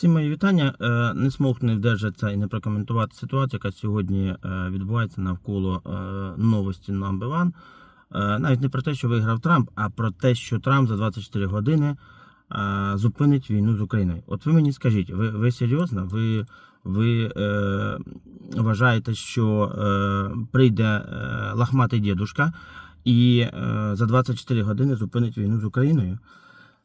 Всі мої вітання. Е, Не змог не вдержатися і не прокоментувати ситуацію, яка сьогодні е, відбувається навколо е, новості One. Е, Навіть не про те, що виграв Трамп, а про те, що Трамп за 24 години зупинить війну з Україною. От ви мені скажіть, ви, ви серйозно? Ви, ви е, вважаєте, що е, прийде лахматий дідушка і е, за 24 години зупинить війну з Україною?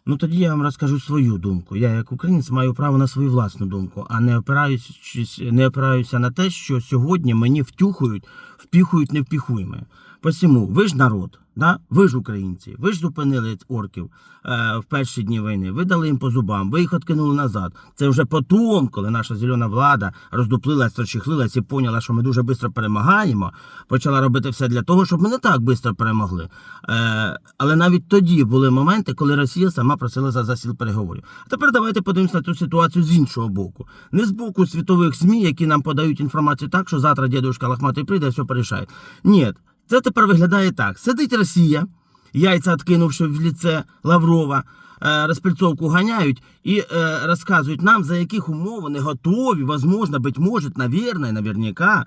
Ну тоді я вам розкажу свою думку. Я, як українець, маю право на свою власну думку, а не опираючись, не опираюся на те, що сьогодні мені втюхують, впіхують невпіхуємо. Посіму, ви ж народ, да? ви ж українці, ви ж зупинили орків е, в перші дні війни, ви дали їм по зубам, ви їх откинули назад. Це вже потім, коли наша зелена влада роздуплилась, розчехлилась і поняла, що ми дуже швидко перемагаємо, почала робити все для того, щоб ми не так швидко перемогли. Е, але навіть тоді були моменти, коли Росія сама просила за засіл переговорів. А тепер давайте подивимося на цю ситуацію з іншого боку. Не з боку світових ЗМІ, які нам подають інформацію так, що завтра дідушка Лохматий прийде, все порішає. Ні, це тепер виглядає так: сидить Росія, яйця откинувши в ліце Лаврова. е, Розпильцовку ганяють і е, розказують нам, за яких умов вони готові, возможно, быть може, наверное, наверняка,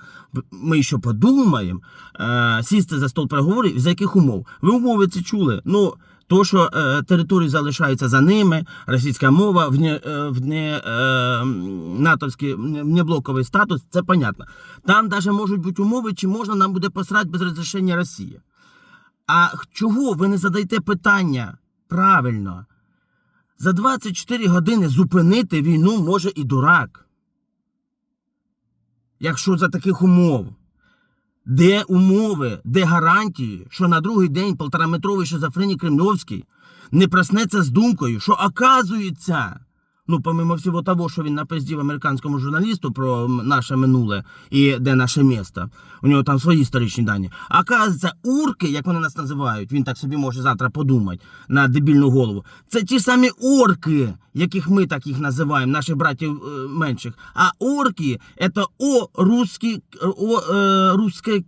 ми ще подумаємо, е, сісти за стол переговорів, за яких умов. Ви умови це чули? Ну, то, що е, території залишаються за ними, російська мова, вне, е, вне, е, м, натовський, внеблоковий статус, це понятно. Там навіть можуть бути умови, чи можна нам буде посрати без розрішення Росії. А чого ви не задаєте питання правильно? За 24 години зупинити війну може і дурак. Якщо за таких умов. Де умови, де гарантії, що на другий день полтораметровий шизофренік Кремльовський не проснеться з думкою, що оказується, ну, помимо всього того, що він напиздів американському журналісту про наше минуле і де наше місто, у нього там свої історичні дані. А оказується, урки, як вони нас називають, він так собі може завтра подумати на дебільну голову. Це ті самі орки, яких ми так їх називаємо, наших братів е, менших. А орки це о русські, о е, русське, е,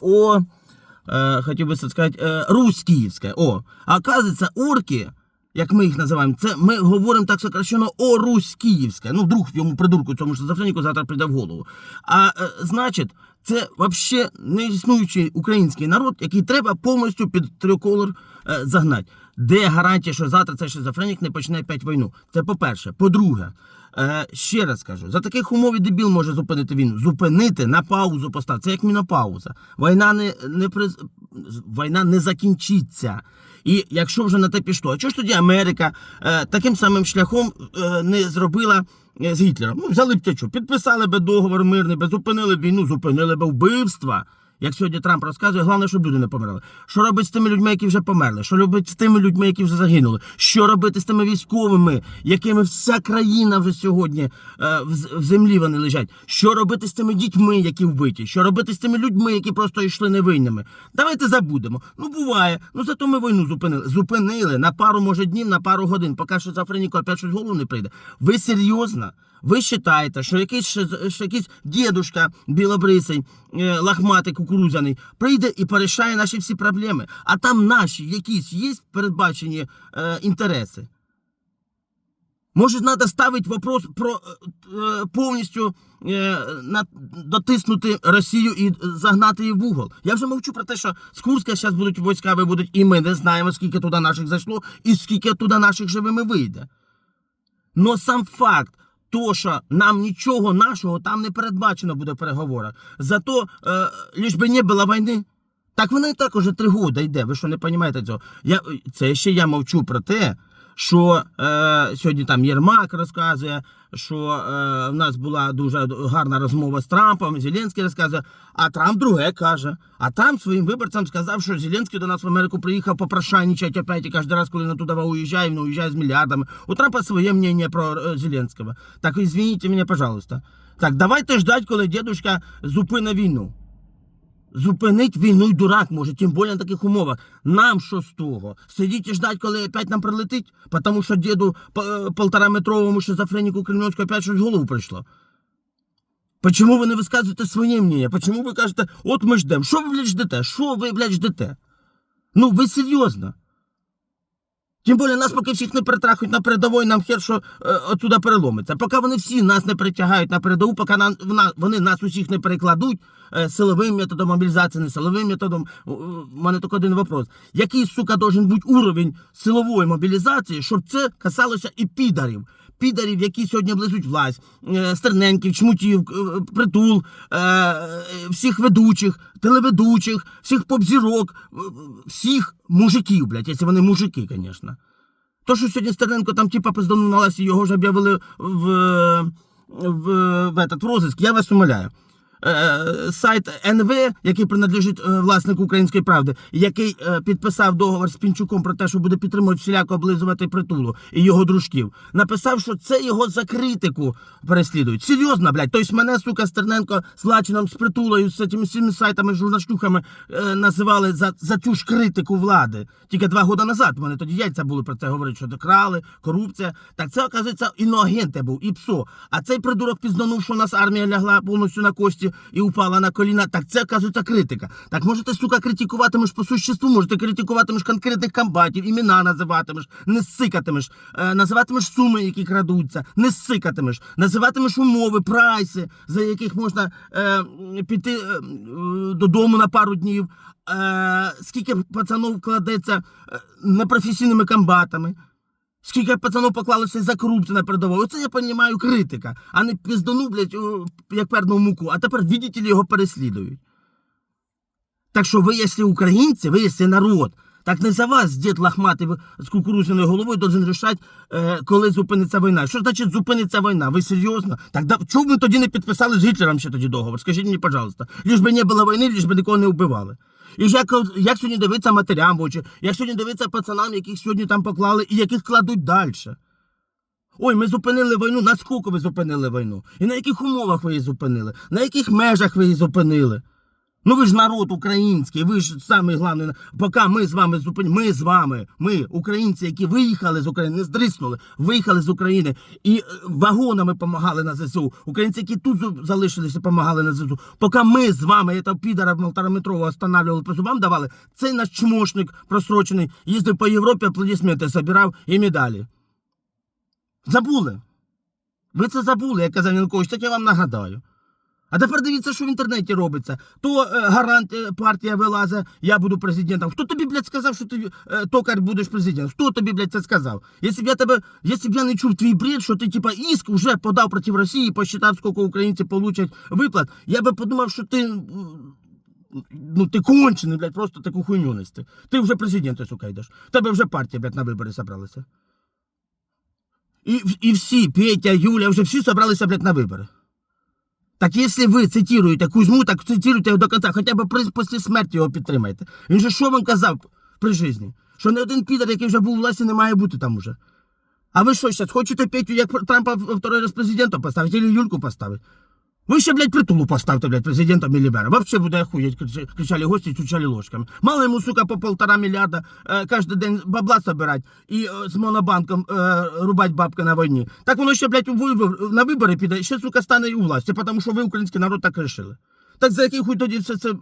о, е, хотів би сказати, е, руськіївське. О, оказується, орки. Як ми їх називаємо, це ми говоримо так сокращено о Русь Київське. Ну, вдруг йому придурку цьому шизофреніку завтра прийде в голову. А е, значить, це взагалі не існуючий український народ, який треба повністю під триколор е, загнати. Де гарантія, що завтра цей шизофренік не почне опять війну? Це по-перше. По-друге, е, ще раз кажу, за таких умов і дебіл може зупинити війну. Зупинити на паузу поставити. Це як мінопауза. Війна не, не приз... війна не закінчиться. І якщо вже на те пішло, а чого ж тоді Америка е, таким самим шляхом е, не зробила е, з Гітлером? Ну, взяли б течу, підписали би договор мирний, би зупинили б війну, зупинили б вбивства. Як сьогодні Трамп розказує, головне, щоб люди не померли. Що робити з тими людьми, які вже померли? Що робити з тими людьми, які вже загинули? Що робити з тими військовими, якими вся країна вже сьогодні е, в, в землі вони лежать? Що робити з тими дітьми, які вбиті? Що робити з тими людьми, які просто йшли невинними? Давайте забудемо. Ну буває. Ну зато ми війну зупинили. Зупинили на пару, може, днів, на пару годин, поки шизофреніку опять щось голову не прийде. Ви серйозно? Ви вважаєте, що якийсь, що якийсь дідушка білобрисий, е, лахматий, кукурудзяний, прийде і порішає наші всі проблеми. А там наші якісь є передбачені е, інтереси. Може, треба ставити вопрос про е, е, повністю е, на, дотиснути Росію і загнати її в угол. Я вже мовчу про те, що з Курська зараз будуть війська вибудуть, і ми не знаємо, скільки туди наших зайшло, і скільки туди наших живими вийде. Но сам факт, то, що нам нічого нашого там не передбачено буде в переговорах. Зато е, ліж би не було війни. Так вона і так уже три роки йде. Ви що не розумієте цього? Я, це ще я мовчу про те, що е, сьогодні там Єрмак розказує, що е, в нас була дуже гарна розмова з Трампом, Зеленський розказує, а Трамп друге каже. А Трамп своїм виборцям сказав, що Зеленський до нас в Америку приїхав попрошайничати опять, і кожен раз, коли він туди уїжджає, він уїжджає з мільярдами. У Трампа своє мнення про е, Зеленського. Так извините мене, пожалуйста. Так, давайте ждать, коли дедушка зупине війну. Зупинить війну й дурак може, тим більше на таких умовах. Нам що з того? Сидіть і ждать, коли опять нам прилетить, тому що діду по- полтораметровому шизофреніку Кремльовську опять щось в голову прийшло. Почому ви не висказуєте своє мнення? Почому ви кажете, от ми ждемо? Що ви, блядь, ждете? Що ви, блядь, ждете? Ну, ви серйозно? Тим більше нас поки всіх не перетрахують на передовій, нам хер що е, отсюда переломиться. Поки вони всі нас не притягають на передову, поки нам, вона- вони нас усіх не перекладуть е, силовим методом мобілізації, не силовим методом. У мене тільки один вопрос. Який, сука, должен бути уровень силової мобілізації, щоб це касалося і підарів? Підарів, які сьогодні близуть власть, стерненьків, Стерненків, Чмутів, е, Притул, е, е, всіх ведучих, телеведучих, всіх попзірок, е, всіх мужиків, блядь, якщо вони мужики, звісно. То, що сьогодні Стерненко там типа пизданулася, його ж об'явили в, в, в, в, в розиск, я вас умоляю. Е, сайт НВ, який принадлежить е, власнику української правди, який е, підписав договор з Пінчуком про те, що буде підтримувати всіляко облизувати притулу і його дружків, написав, що це його за критику переслідують. Серйозно, блядь. Тобто мене, сука, Стерненко з Лачином, з притулою, з цими всіми сайтами, журнашлюхами е, називали за, за цю ж критику влади. Тільки два роки назад мене тоді яйця були про це говорити, що докрали, корупція. Так це, оказується, іноагенти був, і ПСО. А цей придурок пізданув, що у нас армія лягла повністю на кості і упала на коліна. Так це, оказується, критика. Так можете, сука, критикуватимеш по существу, можете критикуватимеш конкретних комбатів, імена називатимеш, не сикатимеш, е, називатимеш суми, які крадуться, не сикатимеш, називатимеш умови, прайси, за яких можна е, піти е, додому на пару днів. Е, скільки пацанов кладеться е, непрофесійними комбатами. Скільки пацанов поклалося за корупцію на передову. Оце я розумію критика, а не піздану, блядь, як перну муку, а тепер ли, його переслідують. Так що ви, якщо українці, ви, якщо народ, так не за вас дід лахматий з кукурузяною головою должен рішати, е, коли зупиниться війна. Що значить зупиниться війна? Ви серйозно? Так да, чому ви тоді не підписали з Гітлером ще тоді договор? Скажіть мені, пожалуйста. Ліж би не було війни, ліж би нікого не вбивали. І ж як, як сьогодні дивиться матерям в очі, як сьогодні дивиться пацанам, яких сьогодні там поклали і яких кладуть далі. Ой, ми зупинили війну. Наскільки ви зупинили війну? І на яких умовах ви її зупинили? На яких межах ви її зупинили? Ну ви ж народ український, ви ж самий головний. Поки ми з вами зупинили, ми з вами, ми, українці, які виїхали з України, не здриснули, виїхали з України і е, вагонами допомагали на ЗСУ. Українці, які тут залишилися, допомагали на ЗСУ. Поки ми з вами, этого підара полтораметрового останавливали, по зубам давали, цей наш чмошник просрочений їздив по Європі, аплодисменти збирав і медалі. Забули. Ви це забули, як казав Янукович, так я вам нагадаю. А тепер дивіться, що в інтернеті робиться. То е, гарант е, партія вилазить, я буду президентом. Хто тобі, блядь, сказав, що ти е, токар будеш президентом? Хто тобі, блядь, це сказав? Якщо б я тебе, якщо б я не чув твій бред, що ти типа іск вже подав проти Росії, посчитав, скільки українці получать виплат, я би подумав, що ти. Ну, ти кончений, блядь, просто таку хуйню нести. Ти вже президентом, сука, йдеш. Тебе вже партія, блядь, на вибори зібралася. І, і всі, Петя, Юля, вже всі зібралися, блядь, на вибори. Так якщо ви цитуєте Кузьму, так цитуйте його до кінця, хоча б після смерті його підтримайте. Він же що вам казав при житті? Що не один підер, який вже був у власті, не має бути там уже. А ви що зараз, хочете Петю, як Трампа второй раз президентом поставити, або Юльку поставити? Ви ще, блядь, притулу поставте, блядь, президентом Мілібера. Вообще буде охуєть, кричали гості, стучали ложками. Мало йому, сука, по полтора мільярда е, кожен день бабла собирать і е, з монобанком е, рубать бабки на війні. Так воно ще, блядь, вибор, на вибори піде, ще, сука, стане і у власті, тому що ви, український народ, так рішили. Так за який хуй тоді все це,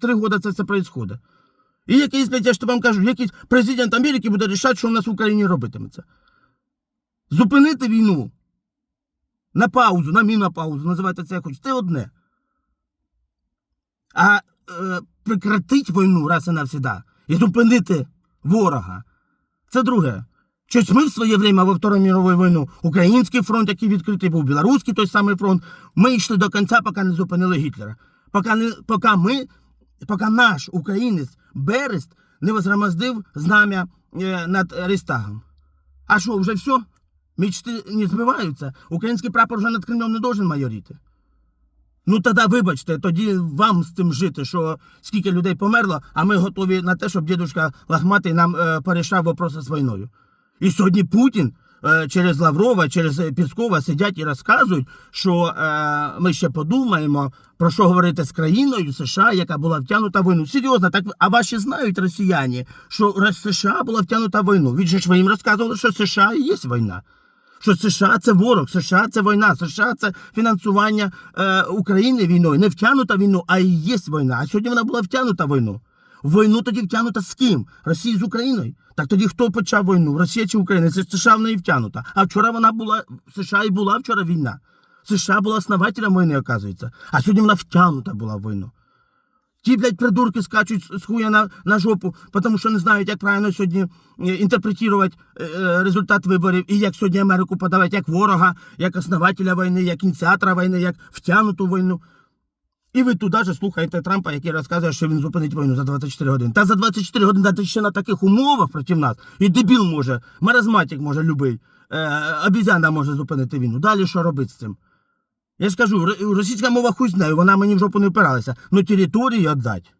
три роки це все происходить? І якийсь, блядь, я ж вам кажу, якийсь президент Америки буде рішати, що в нас в Україні робитиметься. Зупинити війну. На паузу, на мінопаузу, називайте це як хочете. Це одне. А е, прекратить війну раз і навсіда і зупинити ворога. Це друге. Щось ми в своє время во Вторую мирову війну, український фронт, який відкритий був, білоруський той самий фронт, ми йшли до кінця, поки не зупинили Гітлера. Поки, не, поки ми, поки наш українець Берест не возгромоздив знам'я е, над Рейстагом. А що, вже все? Мечти не збиваються. Український прапор вже над Кремлем не должен майоріти. Ну тоді вибачте, тоді вам з тим жити, що скільки людей померло, а ми готові на те, щоб дідушка Лахматий нам е, порішав вопроси з війною. І сьогодні Путін е, через Лаврова, через е, Піскова сидять і розказують, що е, ми ще подумаємо, про що говорити з країною США, яка була втягнута в війну. Серйозно, так а ваші знають росіяни, що США була втягнута в війну. Від же ж ви їм розказували, що США і є війна. Що США це ворог, США це війна, США це фінансування е, України війною. Не втягнута війну, а і є війна. А сьогодні вона була втягнута війну. Війну тоді втягнута з ким? Росія з Україною? Так тоді хто почав війну? Росія чи Україна? Це США в неї втягнута. А вчора вона була, США і була вчора війна. США була основателем війни, оказується. А сьогодні вона втягнута була в війну. Ті, блядь, придурки скачуть з хуя на, на жопу, тому що не знають, як правильно сьогодні е, інтерпретувати е, е, результат виборів і як сьогодні Америку подавати як ворога, як основателя війни, як ініціатора війни, як втягнуту війну. І ви туди же слухаєте Трампа, який розказує, що він зупинить війну за 24 години. Та за 24 години дати ще на таких умовах проти нас. І дебіл може, маразматик може любий, е, обізяна може зупинити війну. Далі що робити з цим? Я ж кажу, російська мова хуй з нею, вона мені в жопу не впиралася. Ну території віддати.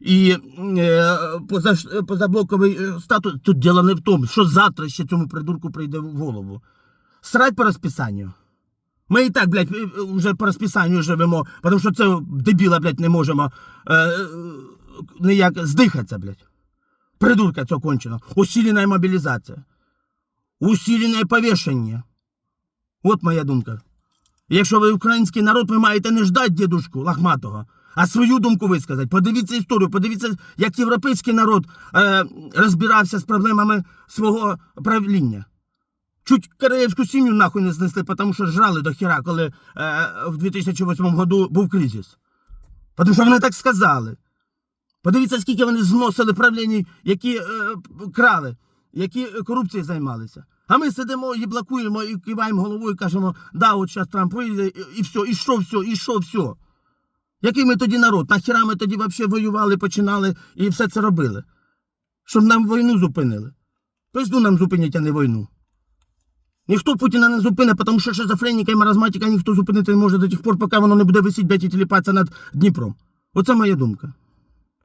І е, поза, позаблоковий е, статус тут діло не в тому, що завтра ще цьому придурку прийде в голову. Срать по розписанню. Ми і так, блядь, вже по розписанню живемо, тому що це дебіла, блядь, не можемо е, ніяк здихатися, блядь. Придурка цього кончено. Усилена мобілізація. Усилене повішення. От моя думка. Якщо ви український народ, ви маєте не ждати дідушку лахматого, а свою думку висказати. Подивіться історію, подивіться, як європейський народ е, розбирався з проблемами свого правління. Чуть Кореївську сім'ю нахуй не знесли, тому що жрали до хіра, коли е, в 2008 году був кризис. Тому що вони так сказали. Подивіться, скільки вони зносили правлінь, які е, крали, які корупцією займалися. А ми сидимо і блокуємо, і киваємо головою і кажемо, да, от зараз Трамп вийде, і, все, і що все, і що все. Який ми тоді народ? Нахіра ми тоді взагалі воювали, починали і все це робили? Щоб нам війну зупинили. Пизду нам зупинять, а не війну. Ніхто Путіна не зупине, тому що шизофреніка і маразматика ніхто зупинити не може до тих пор, поки воно не буде висіти, блядь, і тіліпатися над Дніпром. Оце моя думка.